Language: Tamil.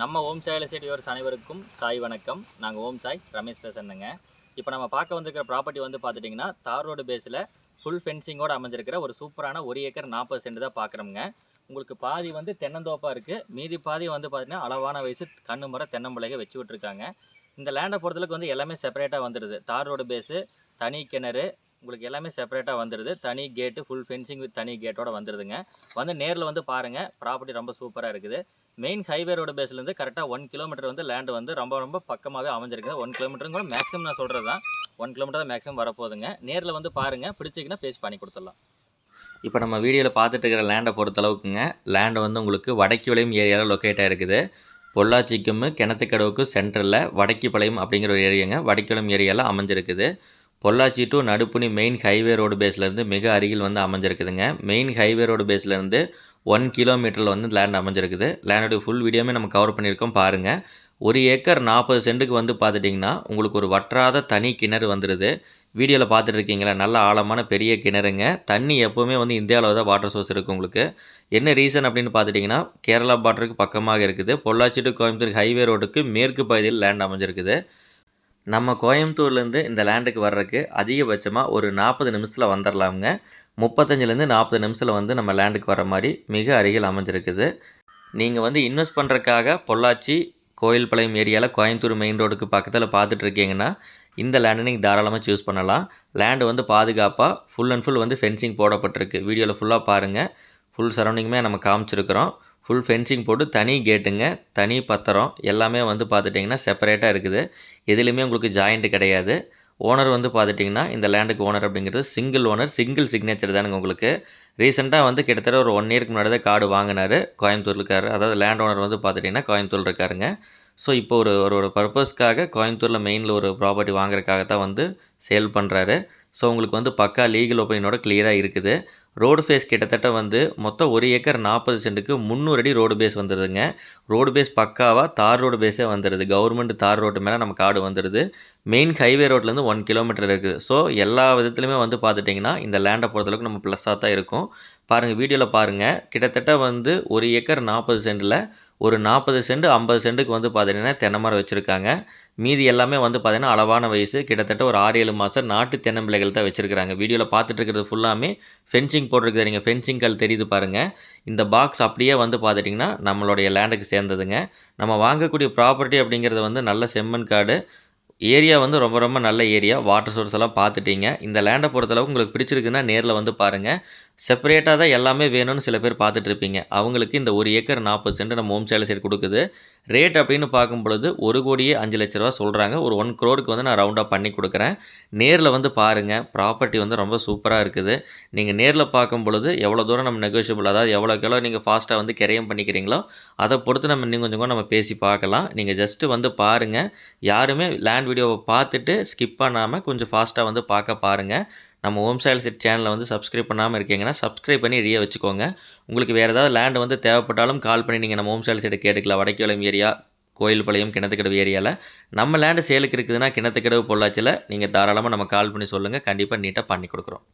நம்ம ஓம் சாய் எஸ்டேட் வியூவர்ஸ் அனைவருக்கும் சாய் வணக்கம். நாங்கள் ஓம் சாய் ரமேஷ் பேசணுங்க இப்போ நம்ம பார்க்க வந்திருக்கிற ப்ராப்பர்ட்டி வந்து பார்த்துட்டிங்கன்னா தார் ரோடு பேஸில் ஃபுல் ஃபென்சிங்கோடு அமைஞ்சிருக்கிற ஒரு சூப்பரான ஒரு ஏக்கர் நாற்பது சென்ட் தான் பார்க்குறோங்க உங்களுக்கு பாதி வந்து தென்னந்தோப்பாக இருக்குது மீதி பாதி வந்து பார்த்திங்கன்னா அளவான வயசு கண்ணு முறை தென்னம்பிள்ளைக வச்சு விட்ருக்காங்க இந்த லேண்டை பொறுத்தளவுக்கு வந்து எல்லாமே செப்பரேட்டாக வந்துடுது தார் ரோடு பேஸு தனி கிணறு உங்களுக்கு எல்லாமே செப்பரேட்டாக வந்துடுது தனி கேட்டு ஃபுல் ஃபென்சிங் வித் தனி கேட்டோட வந்துடுதுங்க வந்து நேரில் வந்து பாருங்கள் ப்ராப்பர்ட்டி ரொம்ப சூப்பராக இருக்குது. மெயின் ஹைவே ரோடு பேஸ்லேருந்து கரெக்டாக ஒன் கிலோமீட்டர் வந்து லேண்ட் வந்து ரொம்ப ரொம்ப பக்கமாகவே அமைஞ்சிருக்குது. ஒன் கிலோமீட்டருங்க கூட மேக்ஸிமம் நான் சொல்கிறது தான் ஒன் கிலோமீட்டர் தான் மேக்ஸிமம் வரப்போகுதுங்க. நேரில் வந்து பாருங்கள் பிடிச்சிங்கன்னா பேஸ் பண்ணி கொடுத்துடலாம். இப்போ நம்ம வீடியோவில் பார்த்துட்டு இருக்கிற லேண்டை பொறுத்தளவுக்குங்க லேண்டு வந்து உங்களுக்கு வடக்கு விளையும் ஏரியாவில் லொக்கேட் ஆகிருக்குது பொள்ளாச்சிக்கும் கிணத்துக்கடவுக்கும் சென்டரில் வடக்கிப்பாளையம் அப்படிங்கிற ஒரு ஏரியாங்க வடக்கிளம் ஏரியாவில் அமைஞ்சிருக்குது. Pollachi to Naduppuni main highway road பேஸ்லேருந்து மிக அருகில் வந்து அமைஞ்சிருக்குதுங்க. மெயின் ஹைவே ரோடு பேஸ்லேருந்து ஒன் கிலோமீட்டரில் வந்து லேண்ட் அமைஞ்சிருக்குது. லேண்டோடைய ஃபுல் வீடியோமே நம்ம கவர் பண்ணியிருக்கோம் பாருங்கள் ஒரு ஏக்கர் நாற்பது சென்ட்டுக்கு வந்து பார்த்துட்டிங்கன்னா உங்களுக்கு ஒரு வற்றாத தனி கிணறு வந்துடுது வீடியோவில் பார்த்துட்டு இருக்கீங்களா? நல்ல ஆழமான பெரிய கிணறுங்க. தண்ணி எப்போவுமே வந்து இந்தியாவில் தான் வாட்டர் சோர்ஸ் இருக்குது உங்களுக்கு. என்ன ரீசன் அப்படின்னு பார்த்துட்டிங்கன்னா கேரளா பார்டருக்கு பக்கமாக இருக்குது. பொள்ளாச்சி டு கோயம்புத்தூர் ஹைவே ரோடுக்கு மேற்கு பகுதியில் லேண்ட் அமைஞ்சிருக்குது. நம்ம கோயம்புத்தூர்லேருந்து இந்த லேண்டுக்கு வர்றதுக்கு அதிகபட்சமாக ஒரு நாற்பது நிமிஷத்தில் வந்துடலாமுங்க முப்பத்தஞ்சிலேருந்து நாற்பது நிமிஷத்தில் வந்து நம்ம லேண்டுக்கு வர மாதிரி மிக அருகில் அமைஞ்சிருக்குது. நீங்கள் வந்து இன்வெஸ்ட் பண்ணுறக்காக பொள்ளாச்சி கோயில்பாளையம் ஏரியாவில் கோயம்புத்தூர் மெயின் ரோடுக்கு பக்கத்தில் பார்த்துட்ருக்கீங்கன்னா இந்த லேண்டை நீங்கள் தாராளமாக சூஸ் பண்ணலாம். லேண்டு வந்து பாதுகாப்பாக ஃபுல் அண்ட் ஃபுல் வந்து ஃபென்சிங் போடப்பட்டிருக்கு. வீடியோவில் ஃபுல்லாக பாருங்கள் ஃபுல் சரௌண்டிங்குமே நம்ம காமிச்சிருக்கிறோம். ஃபுல் ஃபென்சிங் போட்டு தனி கேட்டுங்க தனி பத்திரம் எல்லாமே வந்து பார்த்துட்டிங்கன்னா செப்பரேட்டாக இருக்குது. எதுலேயுமே உங்களுக்கு ஜாயிண்ட்டு கிடையாது. ஓனர் வந்து பார்த்துட்டிங்கன்னா இந்த லேண்டுக்கு ஓனர் அப்படிங்கிறது சிங்கிள் ஓனர் சிங்கிள் சிக்னேச்சர் தானுங்க உங்களுக்கு. ரீசெண்டாக வந்து கிட்டத்தட்ட ஒரு ஒன் இயருக்கு முன்னாடி தான் கார்டு வாங்கினார் கோயம்புத்தூர் இருக்கார் அதாவது லேண்ட் ஓனர் வந்து பார்த்துட்டிங்கன்னா கோயம்புத்தூர் இருக்காருங்க. ஸோ இப்போ ஒரு ஒரு ஒரு பர்பஸ்க்காக கோயம்புத்தூரில் மெயினில் ஒரு ப்ராப்பர்ட்டி வாங்குறதுக்காக தான் வந்து சேல் பண்ணுறாரு ஸோ உங்களுக்கு வந்து பக்கா லீகல் ஒப்பீனியனோட கிளியராக இருக்குது. ரோடு ஃபேஸ் கிட்டத்தட்ட வந்து மொத்தம் ஒரு ஏக்கர் நாற்பது சென்ட்டுக்கு முந்நூறு அடி ரோடு பேஸ் வந்துடுதுங்க ரோடு பேஸ் பக்காவாக தார் ரோடு பேஸே வந்துடுது கவர்மெண்ட் தார் ரோட்டு மேலே நம்ம காடு வந்துடுது மெயின் ஹைவே ரோட்லேருந்து ஒன் கிலோமீட்டர் இருக்குது ஸோ எல்லா விதத்துலையுமே வந்து பார்த்துட்டிங்கன்னா இந்த லேண்டை பொறுத்தளவுக்கு நம்ம ப்ளஸ்ஸாக தான் இருக்கும். பாருங்கள் வீடியோவில் பாருங்கள் கிட்டத்தட்ட வந்து ஒரு ஏக்கர் நாற்பது சென்டில் ஒரு நாற்பது சென்ட் ஐம்பது சென்ட்டுக்கு வந்து பார்த்தீங்கன்னா தென்னை மரம் வச்சுருக்காங்க. மீதி எல்லாமே வந்து பார்த்திங்கன்னா அளவான வயசு. கிட்டத்தட்ட ஒரு ஆறு ஏழு மாதம் நாட்டு தென்னம்பிள்ளைகள் தான் வச்சுருக்காங்க வீடியோவில் பார்த்துட்டு இருக்கிறது ஃபுல்லாமே ஃபென்சிங் போட்டிருக்குது. நீங்கள் ஃபென்சிங் கல் தெரியுது பாருங்கள் இந்த பாக்ஸ் அப்படியே வந்து பார்த்துட்டிங்கன்னா நம்மளுடைய லேண்டுக்கு சேர்ந்ததுங்க. நம்ம வாங்கக்கூடிய ப்ராப்பர்ட்டி அப்படிங்கிறது வந்து நல்ல செம்மண் காடு. ஏரியா வந்து ரொம்ப ரொம்ப நல்ல ஏரியா. வாட்டர் சோர்ஸ் எல்லாம் பார்த்துட்டீங்க. இந்த லேண்டை பொறுத்தளவுக்கு உங்களுக்கு பிடிச்சிருக்குன்னா நேரில் வந்து பாருங்கள் செப்பரேட்டாக தான் எல்லாமே வேணும்னு சில பேர் பார்த்துட்டு இருப்பீங்க அவங்களுக்கு இந்த ஒரு ஏக்கர் நாற்பது சென்ட் நம்ம ஹோம் சேலை சைடு கொடுக்குது. ரேட் அப்படின்னு பார்க்கும் பொழுது ஒரு கோடியே அஞ்சு லட்ச ரூபா சொல்கிறாங்க ஒரு ஒன் க்ரோருக்கு வந்து நான் ரவுண்டாக பண்ணி கொடுக்குறேன். நேரில் வந்து பாருங்கள் ப்ராப்பர்ட்டி வந்து ரொம்ப சூப்பராக இருக்குது. நீங்கள் நேரில் பார்க்கும் பொழுது எவ்வளோ தூரம் நம்ம நெகோஷியபிள் அதாவது எவ்வளோக்கு எவ்வளோ நீங்கள் ஃபாஸ்ட்டாக வந்து கிரையம் பண்ணிக்கிறீங்களோ அதை பொறுத்து நம்ம இன்னும் கொஞ்சம் கூட நம்ம பேசி பார்க்கலாம். நீங்கள் ஜஸ்ட்டு வந்து பாருங்கள் யாருமே லேண்ட் வீடியோவை பார்த்துட்டு ஸ்கிப் பண்ணாமல் கொஞ்சம் ஃபாஸ்ட்டாக வந்து பார்க்க பாருங்கள் நம்ம ஹோம் சேல் செட் சேனலை வந்து சப்ஸ்கிரைப் பண்ணாமல் இருக்கீங்கன்னா சப்ஸ்கிரைப் பண்ணி ரெடியாக வச்சுக்கோங்க. உங்களுக்கு வேறு ஏதாவது லேண்ட் வந்து தேவைப்பட்டாலும் கால் பண்ணி நீங்கள் நம்ம ஹோம் சேல் சைடு கேட்டுக்கலாம். வடக்கிழம் ஏரியா கோயில்பாளையம் கிணத்துக்கடவு ஏரியாவில் நம்ம லேண்டு சேலுக்கு இருக்குதுன்னா கிணத்துக்கடவு பொள்ளாச்சியில் நீங்கள் தாராளமாக நம்ம கால் பண்ணி சொல்லுங்கள் கண்டிப்பாக நீட்டாக பண்ணி கொடுக்குறோம்.